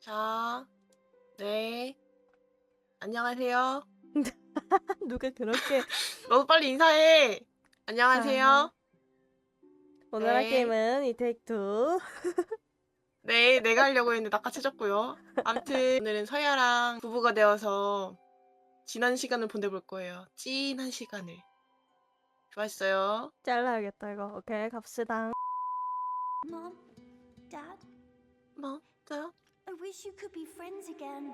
자, 네. 안녕하세요. 누가 그렇게 너도 빨리 인사해. 안녕하세요. 오늘 할 네. 게임은 이테이크2 네, 내가 하려고 했는데 낚아채졌고요. 암튼 오늘은 서야랑 부부가 되어서 지난 시간을 보내볼 거예요. 찐한 시간을. 좋았어요. 잘라야겠다 이거 오케이 갑시다 Mom, Dad, 뭐, 또, I wish you could be friends again.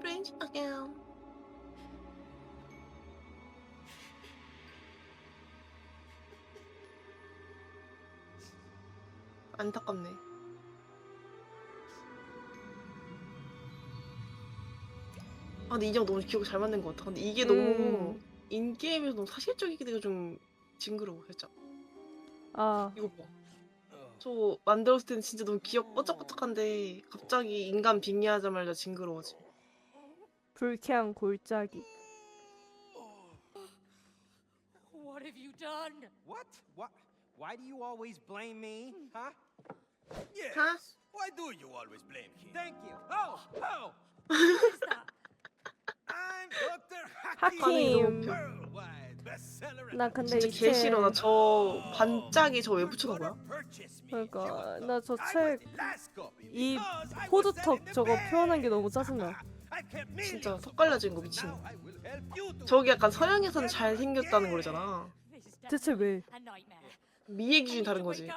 프렌치 again. 안타깝네. 아, 근데 이정 너무 기억 잘 맞는 것 같아. 근데 이게 너무 음. 인게임에서 너무 사실적이게 좀 징그러워, 살짝. 아 이거 봐. 저 만들었을 때는 진짜 너무 귀엽 뽀짝뽀짝한데 갑자기 인간 빙의하자마자 징그러워지. 불쾌한 골짜기 What have you done? What? What? Why do you always blame me? Huh? Yes. Huh? Why do you always blame him? Thank you. Oh, oh! What is that? I'm Dr. Hakim, bestseller. 나 근데 진짜 이책 개 싫어. 나 저 반짝이 저 왜 붙여놓은 거야? 그러니까 나 저책이이 호두턱 저거 표현한 게 너무 짜증나 진짜 턱 갈라진 거 미친. 저기 약간 서양에서는 잘 생겼다는 거잖아. This is 대체 왜 a nightmare. 미의 기준이 다른 거지.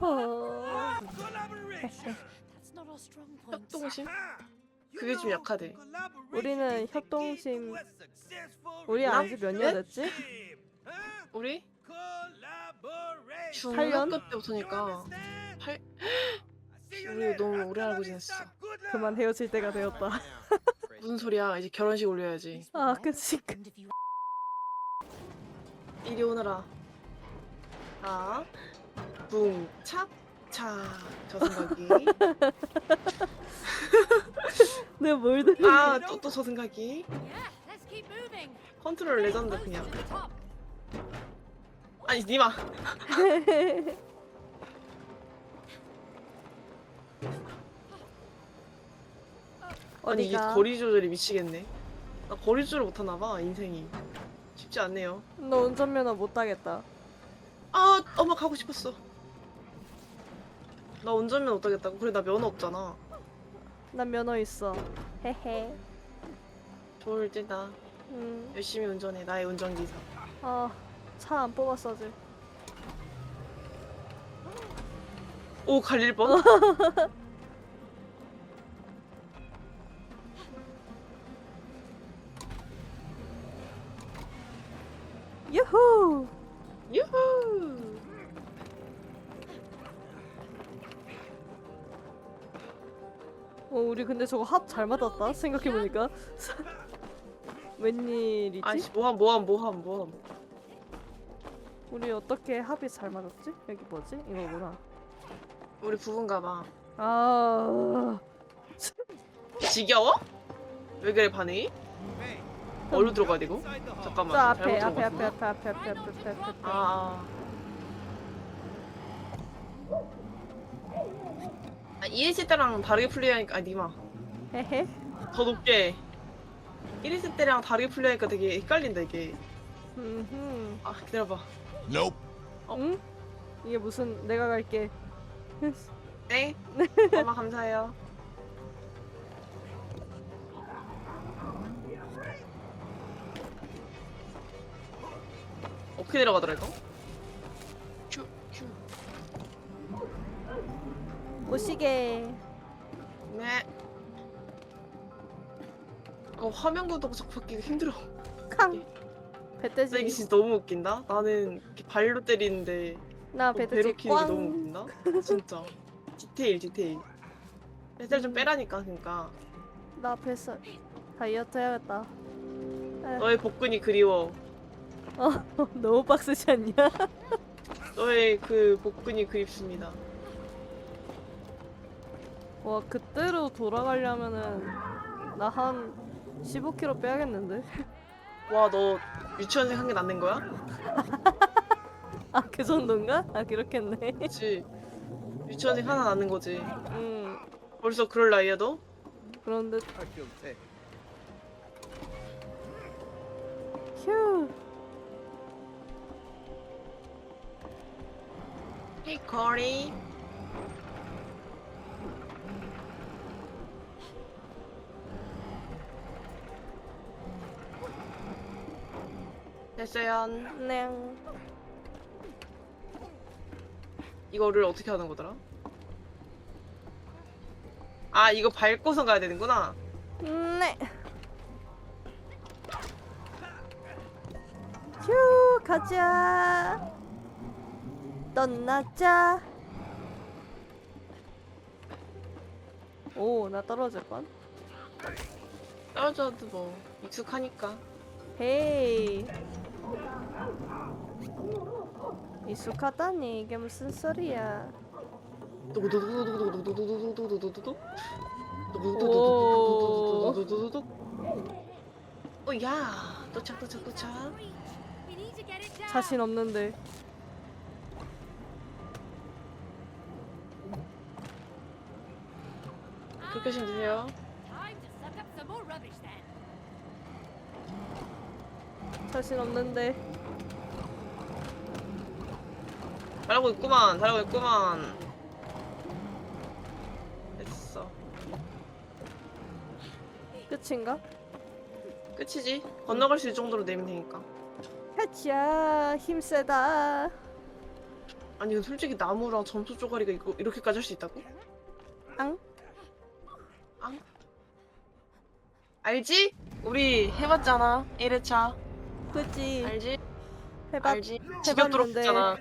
어... Our strong point. 협동심? 그게 좀 약하대. 우리는 협동심 우리 안지 몇 년 됐지? 우리? 중학교 때부터니까 팔 우리 너무 오래 알고 지냈어. 그만 헤어질 때가 되었다 무슨 소리야? 이제 결혼식 올려야지. 아 그치 이리 오너라. 아, 붕 착 차 저승가기. 내가 뭘 들은 아, 또또 keep moving. 컨트롤 레전드 그냥. 아니 니마. 아니 이게 어디가? 거리 조절이 미치겠네. 나 거리 조절 못하나 봐 인생이. 쉽지 않네요. 너 운전면허 못 따겠다 아, 엄마 가고 싶었어. 나 운전면 어떠겠다고? 그래 나 면허 없잖아. 난 면허 있어 헤헤 좋을 때다. 음, 열심히 운전해 나의 운전기사. 아 차 안 뽑았어 아직 오 갈릴 뻔. 유후 유후. 어 우리 근데 저거 합 잘 맞았다 생각해보니까 웬일이지? 아씨 뭐함 뭐함 뭐함 뭐함. 우리 어떻게 합이 잘 맞았지? 여기 뭐지? 이거구나 우리 부부인가 봐. 아 지겨워? 왜 그래 반응이? 어디로 들어가야 되고? 저 잠깐만. 앞에 잘못 앞에 들어갔어. 앞에 앞에 앞에 앞에 앞에 앞에 앞에 아. 아, 이랬을 때랑 다르게 플레이하니까 아 니마. 헤헤. 더 높게. 이랬을 때랑 다르게 플레이하니까 되게 헷갈린다 이게. 음흠. 아 기다려봐. Nope. 응? 이게 무슨 내가 갈게. 네? 엄마 감사해요. 어떻게 내려가더라 이거? 오시게 네. 어, 화면 구독 바뀌기 힘들어. 캉 이게 배돼지 진짜 너무 웃긴다. 나는 이렇게 발로 때리는데 나 또 배돼지 배로 키는 게 너무 꽝 웃긴다. 진짜. 디테일, 디테일. 뱃살 좀 빼라니까, 그러니까. 나 뱃살 다이어트 해야겠다 너의 복근이 그리워. 어 너무 빡세지 않냐? 너의 그 복근이 그립습니다. 와 그때로 돌아가려면은 나 한 15kg 빼야겠는데? 와, 너 유치원생 한 개 낳는 거야? 아 그 정도인가? 아 그렇겠네 그치. 유치원생 하나 낳는 거지. 음 벌써 그럴 나이야 너? 그런데 feel sick. 휴. Hey Cory. 됐어요. 네. 이거를 어떻게 하는 거더라? 아 이거 밟고서 가야 되는구나. 네. 휴 가자. 떠나자. 오, 나 떨어질 뻔. 떨어져도 뭐 익숙하니까. 헤이. 익숙하다니 이게 무슨 소리야? 오야 도착 도착 도착. 자신 없는데. 그렇게 then. 자신 없는데. 잘하고 있구만 잘하고 있구만. 됐어. 끝인가? 끝이지. 건너갈 수 있을 정도로 내면 되니까. 가자. 힘세다. 아니 이거 솔직히 나무랑 점수 쪼가리가 이거 이렇게까지 할 수 있다고? 앙? 앙? 알지? 우리 해봤잖아 1회차 그치? 알지? 해봤. 알지? 지겹도록 해봤는데. 했잖아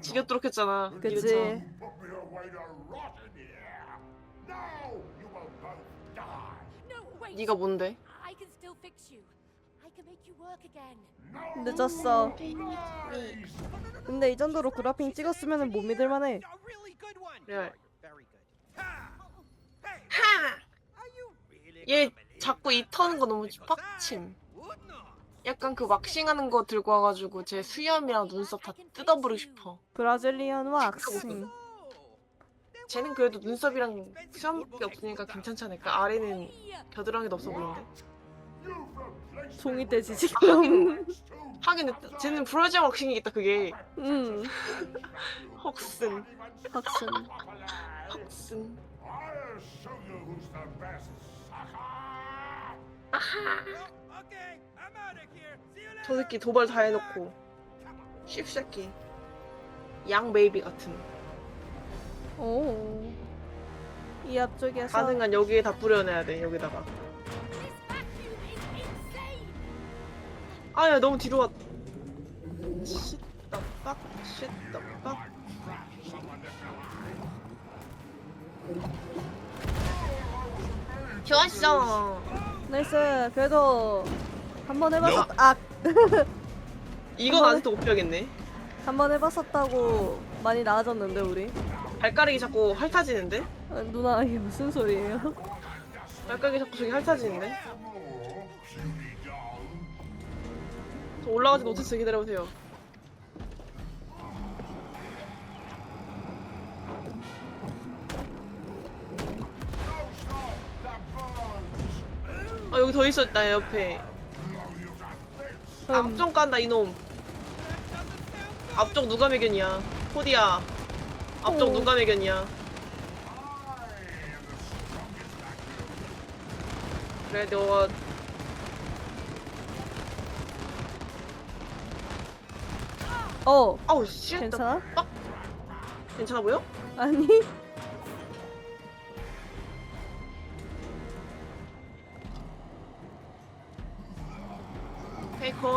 지겹도록 했잖아 그치? 1회차. No, wait. 네가 뭔데? I can still fix you. I can make you work again. 늦었어. 근데 이 정도로 그라핑 찍었으면 못 믿을만해. A really good one. 레알 Very good. Hey, 하! are you really 얘 gonna believe 자꾸 이? 터는 거 너무 빡침. 약간 그 왁싱하는 거 들고 와가지고 제 수염이랑 눈썹 다 뜯어버리고 싶어 브라질리언 왁싱. 쟤는 그래도 눈썹이랑 수염밖에 없으니까 괜찮지 않을까? 아래는 겨드랑이도 없어 보이는데 종이 떼지 지금. 하긴 쟤는 브라질 왁싱이겠다 그게 응. 헉슨. 헉슨 well, okay, 저. 새끼 도발 다 해놓고 씹새끼 양 베이비 같은 오. 이 앞쪽에서 가능한 여기에 다 뿌려내야 돼 여기다가. 아야 너무 뒤로 왔 fuck shit the fuck 좋았어 나이스. 그래도 한번 해봤었. 아, 이건 한번 아직도 못 펴겠네 한번 해봤었다고 많이 나아졌는데 우리. 발가락이 자꾸 핥아지는데 아, 누나 이게 무슨 소리예요? 발가락이 자꾸 저기 핥아지는데 저 올라가지 못했어요 기다려보세요 아 여기 더 있었다 옆에 음, 앞쪽 간다 이놈 앞쪽 누가 매견이야 코디야 앞쪽 어. 누가 매견이야 그래 너가 어. 아우 씨 괜찮아? 괜찮아 보여? 아니.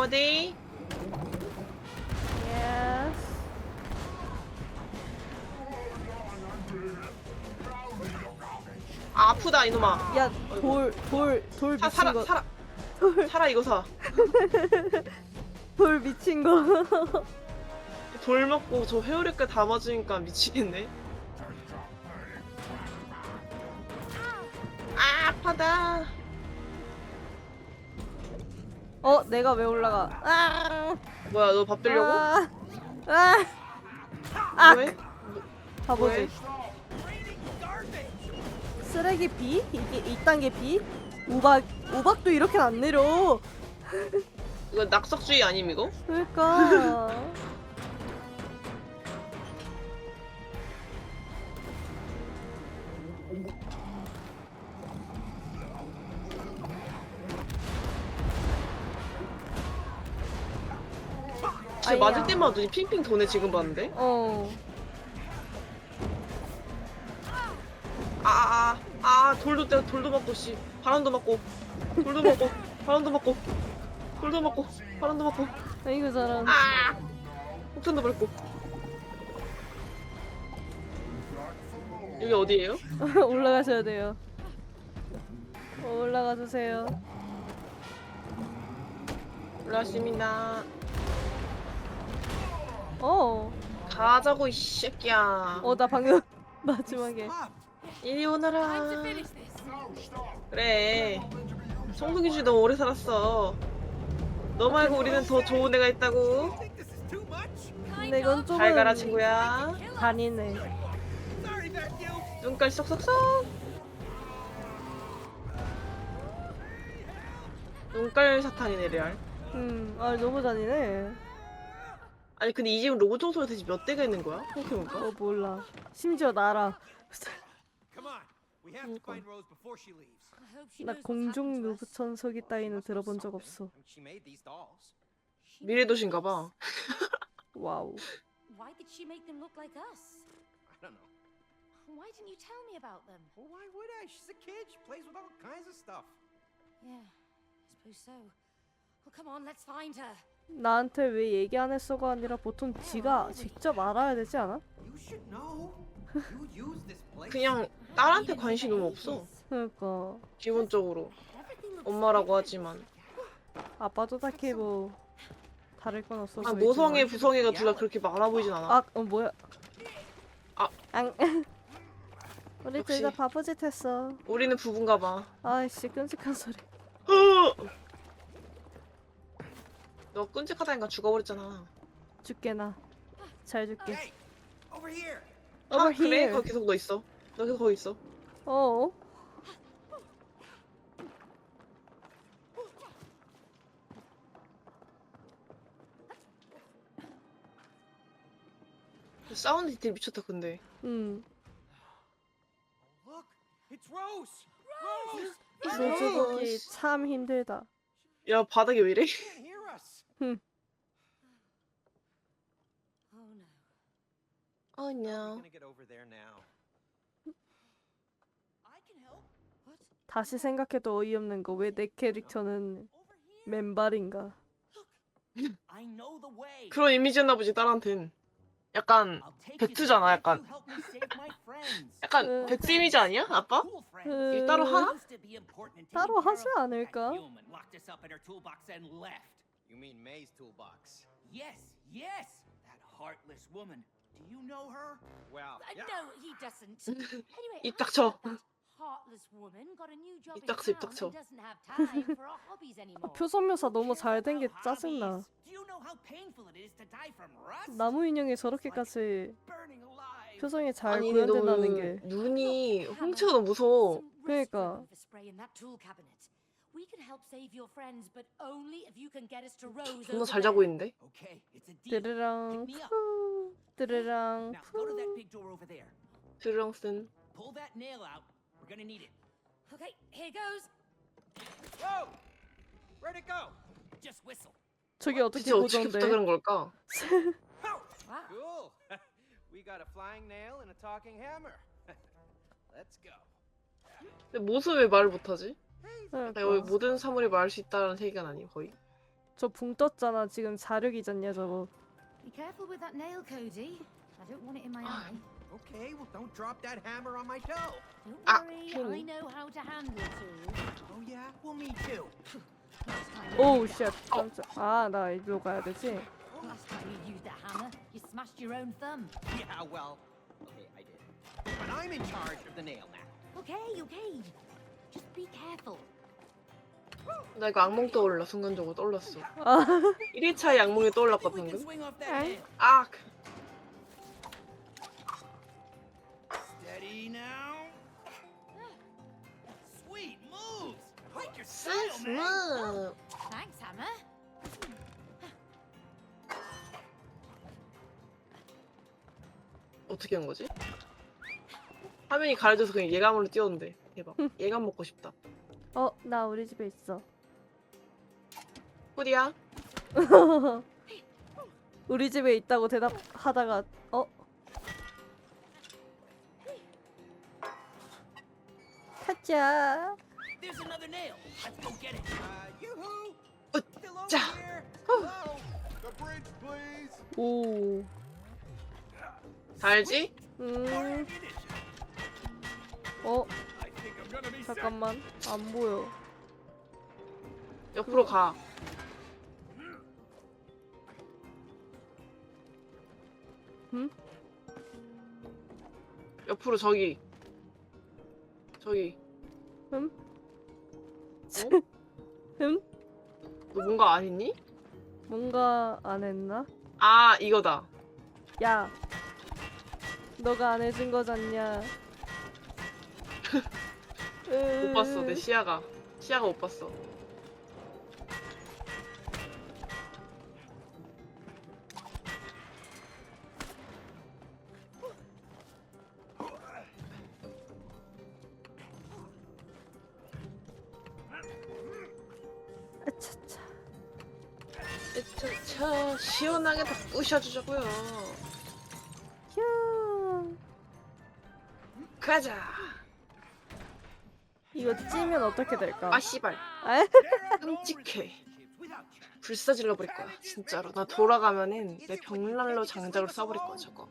코디 예스. 아, 아프다 이놈아 야, 돌, 돌, 돌 사, 미친 살아 거. 살아 살아 이거 사 돌 미친 거. 돌 먹고 저 회오리까지 다 맞으니까 미치겠네. 아, 아파다. 어, 내가 왜 올라가? 아, 뭐야, 너 밥 들려고? 아, 아, 아? 바보지. 쓰레기 B? 이게 2단계 B? 우박 우박도 이렇게 안 내려. 이거 낙석주의 아님 이거? 그러니까. 맞을 때마다 눈이 핑핑 도네 지금 봤는데? 어. 아아아 아, 아, 돌도 때 돌도 맞고 씨 바람도 맞고 돌도 맞고 바람도 맞고 돌도 맞고 바람도 맞고 아이고 저런. 아 폭탄도 밟고 여기 어디예요? 올라가셔야 돼요. 올라가 주세요. 올라왔습니다 어. 가자고 이 새끼야 어 나 방금 마지막에. 이리 오너라. 그래 성동이 씨 너무 오래 살았어 너 말고 우리는 더 좋은 애가 있다고? 근데 이건 조금 잘 가라 친구야 Vacuum. 눈깔 쏙쏙쏙 눈깔 사탄이네 레알 음, 아 너무 잔인해. 아니 근데 이 집은 로봇 청소가 대체 몇 대가 있는 거야? 생각해볼까? 어 몰라. 심지어 나라. Come on. We have to find Rose before she leaves. I 나 공중 us. 누부천석이 따위는 들어본 적 없어. She made these dolls. 미래도신가 봐 와우. Why did she make them look like us? I don't know. Why didn't you tell me about them? Well, why would I? She's a kid. She plays with all kinds of stuff. Yeah, I suppose so. Well, come on, let's find her. 나한테 왜 얘기 안 했어가 아니라 보통 지가 직접 알아야 되지 않아? 그냥 딸한테 관심이 너무 없어 그러니까 기본적으로 엄마라고 하지만 아빠도 딱히 뭐 다를 건 없어 아. 모성애 부성애가 둘 다 그렇게 많아 보이진 않아 아, 어 뭐야? 아. 앙. 우리 둘다 역시. 바보짓 했어. 우리는 부부인가 봐 아이씨 끔찍한 소리. 너 끔찍하다니까 죽어버렸잖아 죽게나. 잘 죽게. Hey, over here. Over 아 그래? here. 거기 계속 너 있어 너 계속 거기 있어 어? 사운드 디테일 미쳤다 근데 응. Look, it's Rose. Rose. 노즈보기 참 힘들다. 야 바닥이 왜 이래? Can't hear us. Oh no. Oh no gonna get over there now? I can help. What? 다시 생각해도 어이없는 거 왜 내 캐릭터는 맨발인가? I know the way. 그런 이미지였나 보지 딸한텐 약간 I'll take you 배트잖아, 약간. 약간 그- 배트 이미지 아니야? 아빠? 일 따로 하나? 따로 하지 않을까? Her. You mean May's toolbox? Yes, yes. That heartless woman. Do you know her? Well, Uh, yeah. No, he doesn't. Anyway, 입 I 닥쳐. heard that heartless woman got a new job 입 in 닥쳐, 입 town 닥쳐. and doesn't have time for our hobbies 아, anymore. 표정 묘사 너무 잘 된 게 짜증나. Do you know how painful it is to die from rust? 나무 인형이 저렇게까지 Burning alive. 표정이 잘 아니 구현된다는 너무 게 눈이 홍채가 너무 무서워 Some 그러니까. restover spray in that tool cabinet. We can help save your friends, but only if you can get us to Rose. 존나 잘 자고. 있는데? Okay, it's a deal. up. 푸 드르랑 Now go to that 푸 big door over there. 드렁슨 Pull that nail out. We're gonna need it. Okay, here goes. Whoa! Where'd it go? Just whistle. 저게 어떻게 대체 어떻게 보던데? 부탁한 걸까? Oh, Wow. cool. we got a flying nail and a talking hammer. Let's go. 근데 모습 왜 말을 못하지? 나 여기 그러니까. 모든 사물이 말할 수 있다는 세계관 아니 거의? 저붕 떴잖아 지금 자력이잖냐 저거 Be careful with that nail, Cody. I don't want it in my eye. Okay, well, don't drop that hammer on my toe. Don't Ah, worry. I know how to handle tools. Oh, yeah? Well, me too. Last time you 오우 used- 쉣 깜짝 아나 일로 가야 되지? Last time you used a hammer, you smashed your own thumb. Yeah, well, okay, I did. But I'm in charge of the nail now. Okay, okay. 나 이거 악몽 떠올라 순간적으로 떠올랐어. 어. 1일차 악몽이 떠올랐거 방금. 아. 어떻게 한 거지? 화면이 가려져서 그냥 예감으로 뛰었는데. 대박. 예감 먹고 싶다. 어, 나 우리 집에 있어. 뿌리야? 우리 집에 있다고 대답하다가 어? 가자. There's another nail. Let's go get it. Uh! Uh, please. 오. 달지? 음. 어, 잠깐만. 안 보여. 옆으로 가. 응? 옆으로 저기. 저기. 음? 어? 음? 너 뭔가 안 했니? 뭔가 안 했나? 아 이거다. 야. 너가 안 해준 거잖냐. 못 봤어 내 시야가. 시야가 못 봤어. 아차차. 차차 시원하게 다 부셔주자고요. 휴. 가자. 이거 찌면 어떻게 될까? 아 씨발. 아? 끔찍해. 불사질러 버릴 거야 진짜로. 나 돌아가면은 내 벽난로 장작으로 쏴버릴 거야 저거.